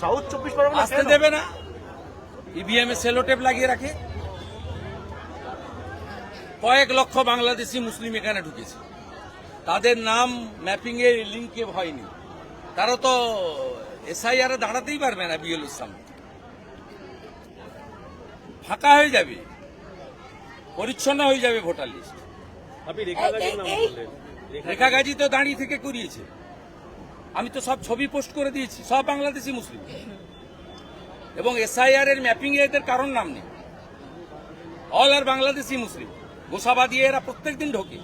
South চব্বিশ পরগনা আসতে দেবে না। ইভিএম এ সেলোটেপ লাগিয়ে রাখে। কয়েক লক্ষ বাংলাদেশি মুসলিম এখানে ঢুকেছে। তাদের নাম ম্যাপিং এর লিঙ্কে হয়নি। তারা তো এসআইআর দাঁড়াতেই পারবে না বিএলওর সামনে ফাঁকা হয়ে যাবে। পরিচ্ছন্ন হয়ে যাবে ভোটার লিস্ট আপনি রেখা গাজীর নাম বললেন রেখা গাজী তো দাঁড়িয়ে থেকে করিয়েছে। আমি তো সব ছবি পোস্ট করে দিয়েছি সব বাংলাদেশি মুসলিম। এবং এসআইআর এর ম্যাপিং এ এদের কারণ নাম নেই। অল আর বাংলাদেশি মুসলিম। গোসাবাদী এরা প্রত্যেকদিন ঢোকে।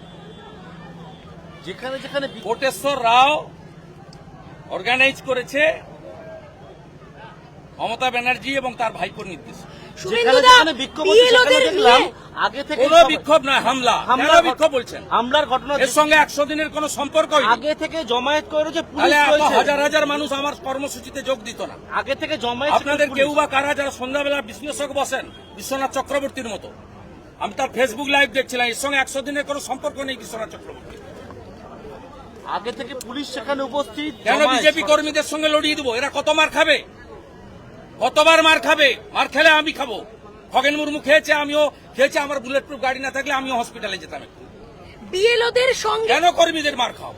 যেখানে যেখানে কোটেশ্বর রাও অর্গানাইজ করেছে মমতা ব্যানার্জি এবং তার ভাইপোর নির্দেশ। যেখানে শুভেন্দুদা যেখানে বিক্ষোভ হচ্ছে সেখানে বিএলওদের দেখলাম নিয়ে আগে থেকে কোনো বিক্ষোভ নয় হামলা। হামলার বিক্ষোভ বলছেন? হামলার ঘটনা এর সঙ্গে একশো দিনের কোনো সম্পর্ক আগে থেকে জমায়েত করে রয়েছে পুলিশ তাহলে এত রয়েছে হাজার হাজার মানুষ আমার কর্মসূচিতে যোগ দিত না। আগে থেকে জমায়েত আপনাদের কেউ বা কারা যারা সন্ধ্যাবেলা বিশ্লেষক বসেন বিশ্বনাথ চক্রবর্তীর মতো? আমি তার ফেসবুক লাইভ দেখছিলাম এর সঙ্গে একশো দিনের কোনো সম্পর্ক নেই বিশ্বনাথ চক্রবর্তী আগে থেকে পুলিশ সেখানে উপস্থিত কেন বিজেপি কর্মীদের সঙ্গে লড়িয়ে দেবো? এরা কত মার খাবে? কতবার মার খাবে? মার খেলে আমি খাব। খগেন মুর্মু খেয়েছে আমিও খেয়েছে। আমার বুলেট প্রুফ গাড়ি না থাকলে আমিও হসপিটালে যেতাম। বিএলওদের সঙ্গে কেন কর্মীদের মার খাও?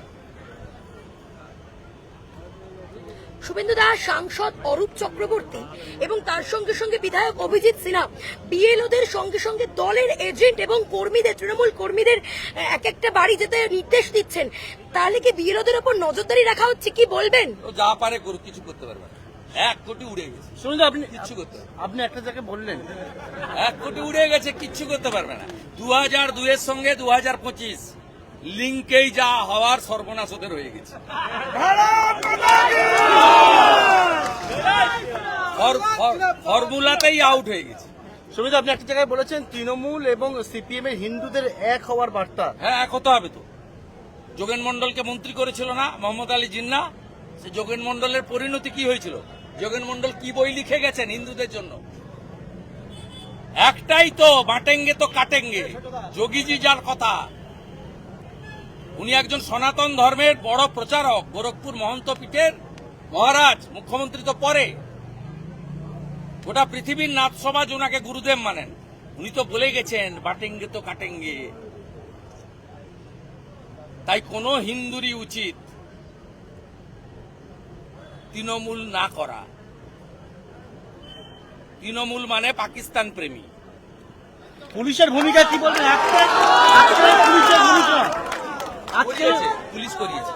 শুভেন্দু দাস সাংসদ অরূপ চক্রবর্তী এবং তার সঙ্গে সঙ্গে বিধায়ক অভিজিৎ সিনহা বিএলওদের সঙ্গে সঙ্গে দলের এজেন্ট এবং কর্মীদের তৃণমূল কর্মীদের এক একটা বাড়ি যেতে নির্দেশ দিচ্ছেন। তাহলে কি বিএলওদের ওপর নজরদারি রাখা হচ্ছে? কি বলবেন? যা পারে কিছু করতে পারবে না। এক কোটি উড়ে গেছে। শুনুন আপনি কিচ্ছু করতে আপনি একটা জায়গায় বললেন। এক কোটি উড়ে গেছে কিচ্ছু করতে পারবে না। দু হাজার দুয়ের সঙ্গে দু হাজার পঁচিশ লিঙ্কেই যা হওয়ার সর্বনাশ ওদের হয়ে গেছে। ফর- ফর- ফর্মুলাতেই আউট হয়ে গেছে। সুমিত আপনি একটা জায়গায় বলেছেন তৃণমূল এবং সিপিএম এর হিন্দুদের এক হওয়ার বার্তা। হ্যাঁ এক হতে হবে তো। যোগেন মন্ডলকে মন্ত্রী করেছিল না মোহাম্মদ আলী জিন্না সে যোগেন মন্ডলের পরিণতি কি হয়েছিল? যোগেন মন্ডল কি বই লিখে গেছেন হিন্দুদের জন্য? একটাই তো, বাটেঙ্গে তো কাটেঙ্গে। যোগীজি যার কথা। উনি একজন সনাতন ধর্মের বড় প্রচারক, গোরখপুর মহন্ত পীঠের মহারাজ, মুখ্যমন্ত্রী তো পরে। গোটা পৃথিবীর নাথ সমাজ ওনাকে গুরুদেব মানেন। উনি তো বলে গেছেন, বাটেঙ্গে তো কাটেঙ্গে। তাই কোনো হিন্দুরই উচিত তৃণমূল না করা। তৃণমূল মানে পাকিস্তান প্রেমী। পুলিশের ভূমিকা কি বলবেন? পুলিশ করিয়েছে।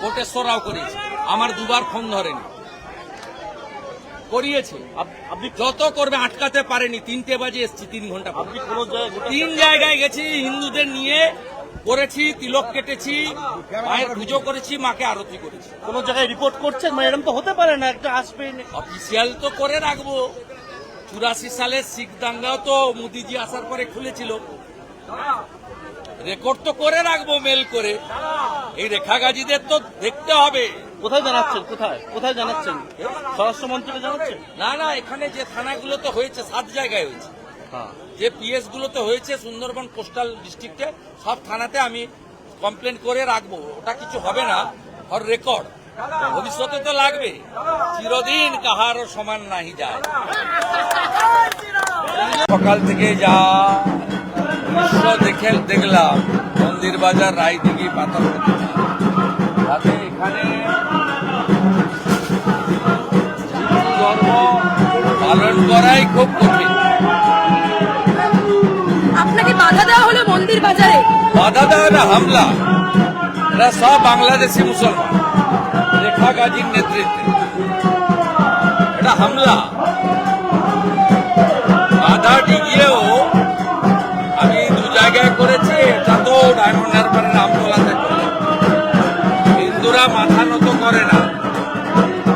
কোটেশ্বর রাও করিয়েছে। আমার দুবার ফোন ধরেনি। করিয়েছে। আপনি যত করবে আটকাতে পারেনি। তিনটে বাজে এসছি তিন ঘণ্টা তিন জায়গায় গেছি হিন্দুদের নিয়ে করেছি তিলক কেটেছি মায়ের পুজো করেছি মাকে আরতি করেছি। কোন জায়গায় রিপোর্ট করছেন? মানে এরকম তো হতে পারে না একটা আসবেন অফিসিয়াল তো করে রাখব। চুরাশি সালের শিখ দাঙ্গাও তো মোদিজি আসার পরে খুলেছিল। রেকর্ড তো করে রাখব মেল করে। এই রেখা গাজীদের তো দেখতে হবে। কোথায় জানাচ্ছেন? কোথায়? কোথায় জানাচ্ছেন? স্বরাষ্ট্রমন্ত্রীকে জানাচ্ছেন না না এখানে যে থানাগুলো তো হয়েছে সাত জায়গায় হয়েছে। হ্যাঁ যে পিএস গুলোতে হয়েছে সুন্দরবন কোস্টাল ডিস্ট্রিক্টে, সব থানাতে আমি কমপ্লেন করে রাখব। ওটা কিছু হবে না ফর রেকর্ড ভবিষ্যতে তো লাগবে। চিরদিন কাহারও সমান নাহি যায়। সকাল থেকে যা দৃশ্য দেখে দেখলাম, মন্দির বাজার, রায়দিঘি পাথর তাতে এখানে ধর্ম পালন করাই খুব কঠিন। মন্দির বাজারে। বাধা দেওয়া না হামলা। এরা সব বাংলাদেশি মুসলমান। রেখা গাজীর নেতৃত্বে। এটা হামলা। বাধা ডিগিয়েও আমি দু জায়গায় করেছি এটা তো ডায়মন্ড হারবারের আমতলাতে করলাম হিন্দুরা মাথা নত করে না।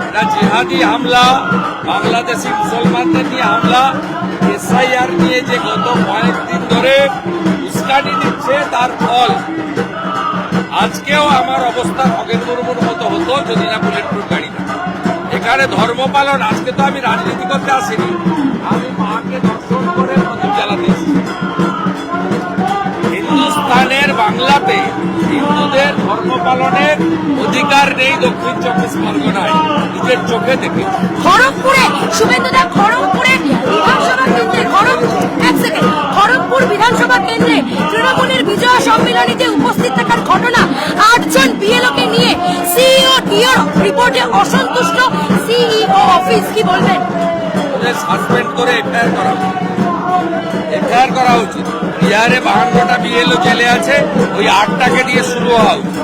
এটা জিহাদি হামলা, বাংলাদেশি মুসলমানদের নিয়ে হামলা। এসআইআর নিয়ে যে গত কয়েকদিন ধরে উস্কানি দিচ্ছে তার ফল। আজকেও আমার অবস্থা খগেন মুর্মুর মতো হতো যদি না বুলেট প্রুফ গাড়ি এখানে ধর্ম পালন, আজকে তো আমি রাজনীতি করতে আসিনি। আমি মাকে দর্শন করে প্রদীপ জ্বালাতে এসেছি। হিন্দুস্তানের বাংলাতে হিন্দুদের ধর্ম পালনের অধিকার নেই দক্ষিণ চব্বিশ পরগনায়। নিজের চোখে দেখে। খড়গপুরে, শুভেন্দুদা, খড়গপুরে বিধানসভা কেন্দ্রে খড়গপুর খড়গপুর বিধানসভা কেন্দ্রে বিজয় সম্মেলনীতে উপস্থিত থাকার ঘটনা আটজন বিএলওকে নিয়ে সিইও ডিওর রিপোর্টে অসন্তুষ্ট সিইও অফিস কি বলবেন? সাসপেন্ড করে এফআইআর করা এফআইআর করা উচিত। বিহারে বাহান্নটা বিএলও জেলে আছে ওই আটটাকে দিয়ে শুরু হওয়া উচিত।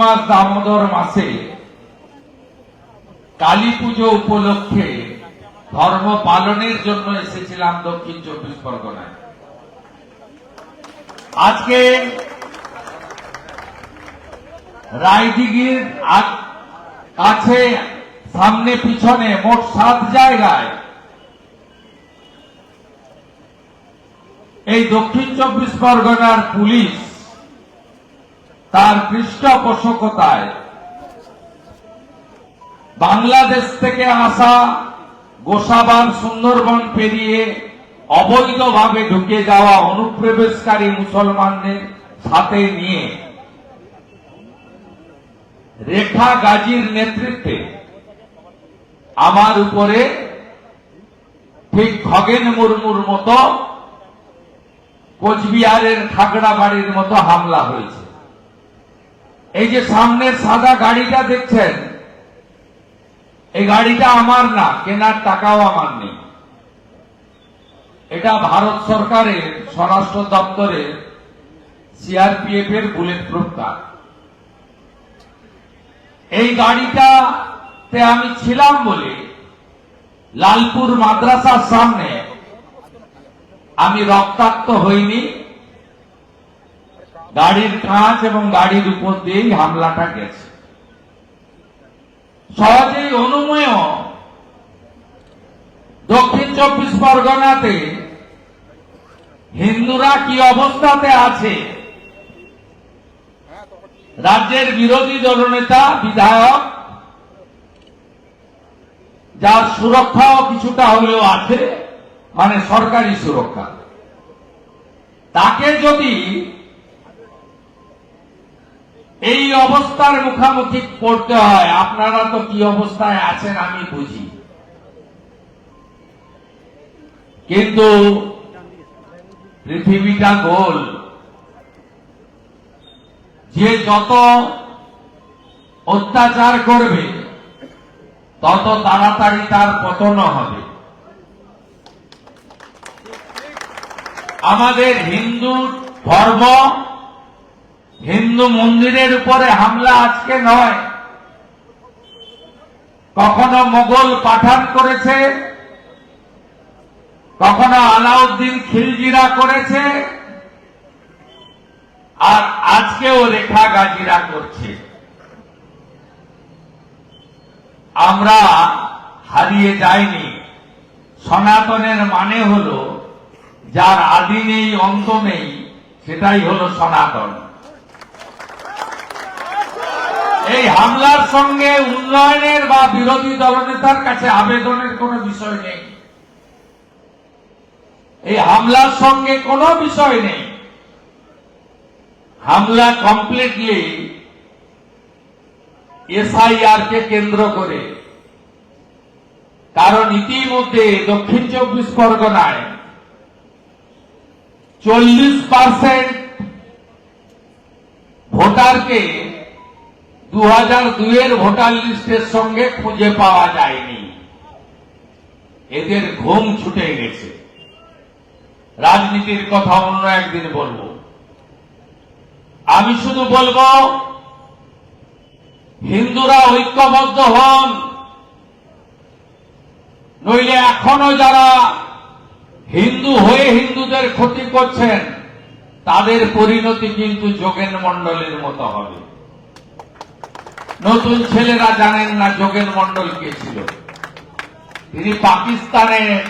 মাস দামোদর মাসে কালী পুজো উপলক্ষে ধর্ম পালনের জন্য এসেছিলাম দক্ষিণ চব্বিশ পরগনায়। আজকে রায়দিঘির কাছে, সামনে পিছনে মোট সাত জায়গায় এই দক্ষিণ চব্বিশ পরগনার পুলিশ তার পৃষ্ঠপোষকতায় বাংলাদেশ থেকে আসা গোসাবান সুন্দরবন পেরিয়ে অবৈধভাবে ঢুকে যাওয়া অনুপ্রবেশকারী মুসলমানদের সাথে নিয়ে রেখা গাজীর নেতৃত্বে আমার উপরে ঠিক খগেন মুর্মুর মতো কোচবিহারের খাগড়া বাড়ির মতো হামলা হয়েছে। এই যে সামনের সাদা গাড়িটা দেখছেন, এই গাড়িটা আমার না, কেনার টাকাও আমার নেই। এটা ভারত সরকারের স্বরাষ্ট্র দপ্তরের সিআরপিএফ এর বুলেট প্রুফ কার এই গাড়িটাতে আমি ছিলাম বলে লালপুর মাদ্রাসার সামনে আমি রক্তাক্ত হইনি। গাড়ির কাঁচ এবং গাড়ির উপর দিয়েই হামলাটা গেছে। সহজেই অনুমেয় দক্ষিণ চব্বিশ পরগনাতে হিন্দুরা কি অবস্থাতে আছে? রাজ্যের বিরোধী দলনেতা, বিধায়ক, যার সুরক্ষাও কিছুটা হলেও আছে মানে সরকারি সুরক্ষা। তাকে যদি এই অবস্থার মুখামুখি পড়তে হয়, আপনারা তো কি অবস্থায় আছেন আমি বুঝি। কিন্তু পৃথিবীটা গোল। যে যত অত্যাচার করবে, তত তাড়াতাড়ি তার পতন হবে। আমাদের হিন্দু ধর্ম, হিন্দু মন্দিরের উপরে হামলা আজকে নয়। কখনো মোগল পাঠান করেছে কখনো আলাউদ্দিন খিলজিরা করেছে, আর আজকেও রেখা গাজিরা করছে। আমরা হারিয়ে যাইনি। সনাতনের মানে হলো, যার আদি নেই, অন্ত নেই, সেটাই হলো সনাতন। এই হামলার সঙ্গে উন্নয়নের বা বিরোধী দলনেতার কাছে আবেদনের কোনো বিষয় নেই। এই হামলার সঙ্গে কোনো বিষয় নেই। হামলা কমপ্লিটলি এসআইআর কে কেন্দ্র করে। কারণ ইতিমধ্যে দক্ষিণ চব্বিশ পরগনায় চল্লিশ পার্সেন্ট ভোটারকে দু হাজার দুইয়ের ভোটার লিস্টের সঙ্গে খুঁজে পাওয়া যায়নি। এদের ঘুম ছুটে গেছে। রাজনীতির কথা অন্য একদিন বলব। আমি শুধু বলব, হিন্দুরা ঐক্যবদ্ধ হন। নইলে এখনও যারা হিন্দু হয়ে হিন্দুদের ক্ষতি করছেন, তাদের পরিণতি কিন্তু যোগেন মণ্ডলের মতো হবে। নতুন ছেলেরা জানেন না যোগেন মন্ডল কে ছিল। তিনি পাকিস্তানে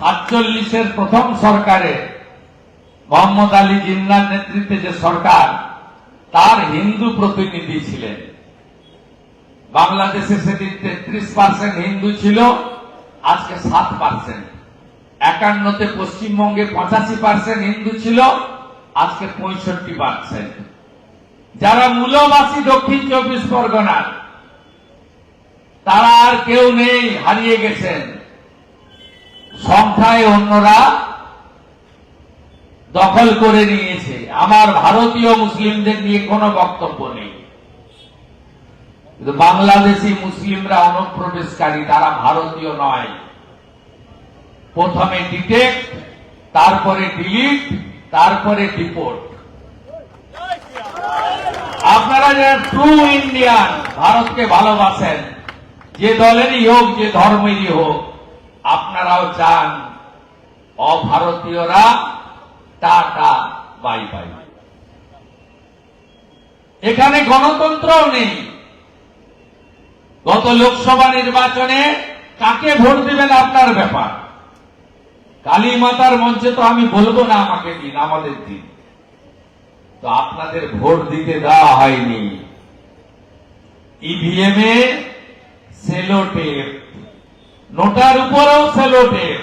সাতচল্লিশের প্রথম সরকারে মোহাম্মদ আলী জিন্নার নেতৃত্বে যে সরকার, তার হিন্দু প্রতিনিধি ছিলেন। বাংলাদেশে সেদিন তেত্রিশ পার্সেন্ট হিন্দু ছিল, আজকে সাত পার্সেন্ট একান্নতে পশ্চিমবঙ্গে পঁচাশি পার্সেন্ট হিন্দু ছিল, আজকে পঁয়ষট্টি পার্সেন্ট যারা মূলবাসী দক্ষিণ চব্বিশ পরগনার, তারা আর কেউ নেই, হারিয়ে গেছেন। সংখ্যায় অন্যরা দখল করে নিয়েছে। আমার ভারতীয় মুসলিমদের নিয়ে কোনো বক্তব্য নেই। কিন্তু বাংলাদেশি মুসলিমরা অনুপ্রবেশকারী, তারা ভারতীয় নয়। প্রথমে ডিটেক্ট তারপরে ডিলিট তারপরে ডিপোর্ট আপনারা যারা ট্রু ইন্ডিয়ান ভারতকে ভালোবাসেন, যে দলেরই হোক, যে ধর্মেরই হোক আপনারাও চান। অভারতীয়রা, টাটা, বাই বাই। এখানে গণতন্ত্রও নেই। গত লোকসভা নির্বাচনে কাকে ভোট দেবেন আপনার ব্যাপার? কালী মাতার মঞ্চে তো আমি বলব না আমাকে দিন, আমাদের দিন। তো আপনাদের ভোট দিতে দেওয়া হয়নি। ইভিএম এ সেলো টেপ নোটার উপরেও সেলো টেপ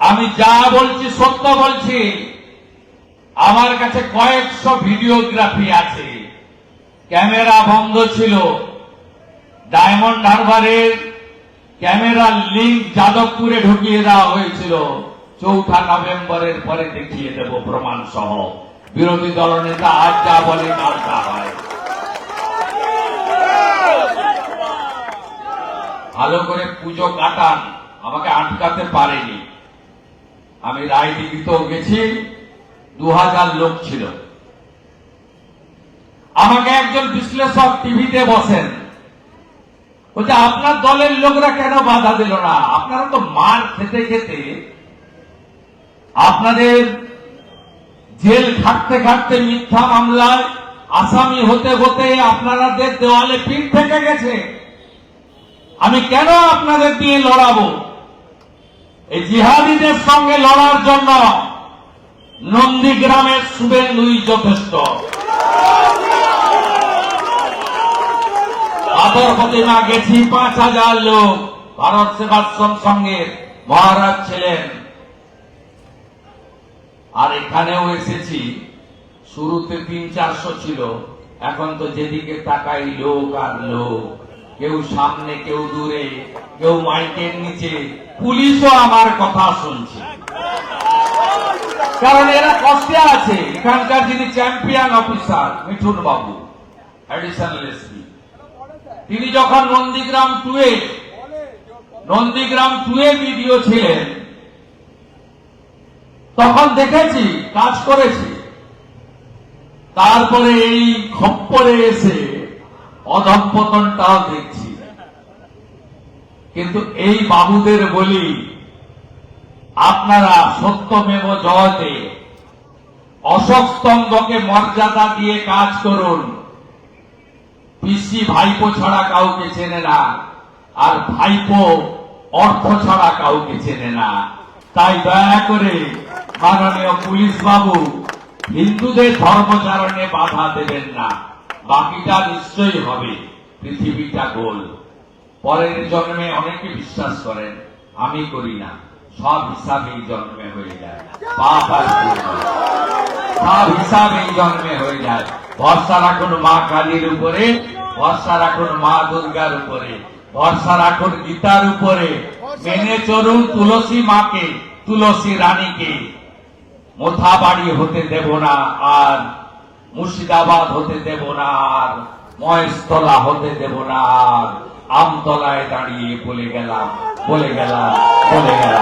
আমি যা বলছি, সত্য বলছি, আমার কাছে কয়েকশো ভিডিওগ্রাফি আছে। ক্যামেরা বন্ধ ছিল। ডায়মন্ড হারবারের ক্যামেরার লিঙ্ক যাদবপুরে ঢুকিয়ে দেওয়া হয়েছিল। চৌঠা নভেম্বরের পরে দেখিয়ে দেব প্রমাণ সহ বিরোধী দলনেতা আজ যা বলে কাল তা হয়। ভালো করে পুজো কাটান, আমাকে আটকাতে পারেনি। আমি রায়দিঘিতেও গেছি দু হাজার লোক ছিল। আমাকে একজন বিশ্লেষক টিভিতে বসেন। বলছে, আপনার দলের লোকরা কেন বাধা দিল না? আপনারা তো মার খেতে খেতে আপনাদের জেল খাটতে খাটতে মিথ্যা মামলায় আসামি হতে হতে আপনাদের দেওয়ালে পিঠ থেকে গেছে। আমি কেন আপনাদের দিয়ে লড়াবো? এই জিহাদিদের সঙ্গে লড়ার জন্য নন্দীগ্রামের শুভেন্দুই যথেষ্ট। আদর প্রতিমা গেছি পাঁচ হাজার লোক, ভারত সেবাশ্রম সঙ্গে মহারাজ ছিলেন। আর এখানেও এসেছি, শুরুতে তিন চারশো ছিল, এখন তো যেদিকে তাকাই লোক আর লোক। কেউ সামনে, কেউ দূরে, কেউ মাইকের নিচে, পুলিশও আমার কথা শুনছে। কারণ এরা কষ্টে আছে। এখানকার যিনি চ্যাম্পিয়ন অফিসার মিঠুন বাবু তিনি যখন নন্দীগ্রাম টুয়ে নন্দীগ্রাম টুয়ে ভিডিও ছিলেন, তখন দেখেছি, কাজ করেছি। তারপরে এই খপ্পরে এসে অধঃপতনটাও দেখছি। কিন্তু এই বাবুদের বলি, আপনারা সত্যমেব জয়তে অশোক মর্যাদা দিয়ে কাজ করুন। পিসি ভাইপো ছাড়া কাউকে চেনে না, আর ভাইপো অর্থ ছাড়া কাউকে চেনে না। তাই দয়া করে মাননীয় পুলিশ বাবু হিন্দুদের ধর্মচারণে বাধা দেবেন না। বাকিটা নিশ্চয়ই হবে। পৃথিবীটা গোল। পরের জন্মে অনেকে বিশ্বাস করেন, আমি করি না। সব হিসাব এই জন্মে হয়ে যায়। সব হিসাব এই জন্মে হয়ে যায়। ভরসা রাখুন মা কালীর উপরে, ভরসা রাখুন মা দুর্গার উপরে, ভরসা রাখুন গীতার উপরে। মেনে চলুন তুলসী মাকে, তুলসী রানীকে। মোথাবাড়ি হতে দেব না আর মুর্শিদাবাদ হতে দেব না মহেশতলা হতে দেব না আমতলায় দাঁড়িয়ে বলে গেলাম বলে গেলাম বলে গেলাম।